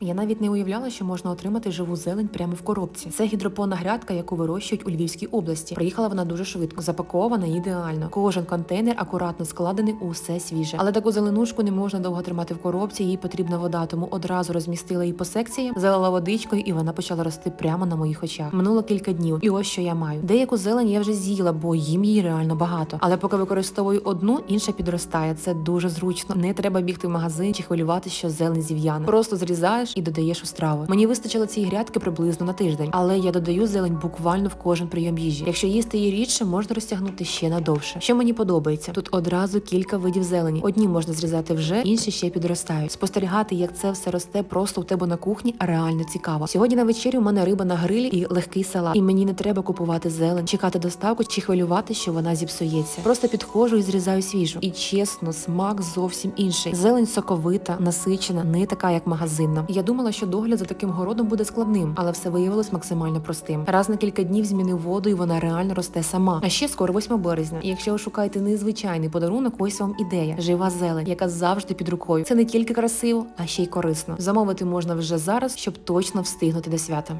Я навіть не уявляла, що можна отримати живу зелень прямо в коробці. Це гідропонна грядка, яку вирощують у Львівській області. Приїхала вона дуже швидко, запакована ідеально. Кожен контейнер акуратно складений, усе свіже. Але таку зеленушку не можна довго тримати в коробці. Їй потрібна вода, тому одразу розмістила її по секціям, залила водичкою, і вона почала рости прямо на моїх очах. Минуло кілька днів, і ось що я маю. Деяку зелень я вже з'їла, бо їм її реально багато. Але поки використовую одну, інша підростає. Це дуже зручно. Не треба бігти в магазин чи хвилювати, що зелень зів'яне. Просто зрізаєш і додаєш у страву. Мені вистачило цієї грядки приблизно на тиждень, але я додаю зелень буквально в кожен прийом їжі. Якщо їсти її рідше, можна розтягнути ще надовше. Що мені подобається, тут одразу кілька видів зелені. Одні можна зрізати вже, інші ще підростають. Спостерігати, як це все росте просто у тебе на кухні, реально цікаво. Сьогодні на вечері у мене риба на грилі і легкий салат. І мені не треба купувати зелень, чекати доставку чи хвилювати, що вона зіпсується. Просто підходжу і зрізаю свіжу. І чесно, смак зовсім інший. Зелень соковита, насичена, не така, як магазинна. Я думала, що догляд за таким городом буде складним, але все виявилось максимально простим. Раз на кілька днів змінив воду, і вона реально росте сама. А ще скоро 8 березня. І якщо ви шукаєте незвичайний подарунок, ось вам ідея: жива зелень, яка завжди під рукою. Це не тільки красиво, а ще й корисно. Замовити можна вже зараз, щоб точно встигнути до свята.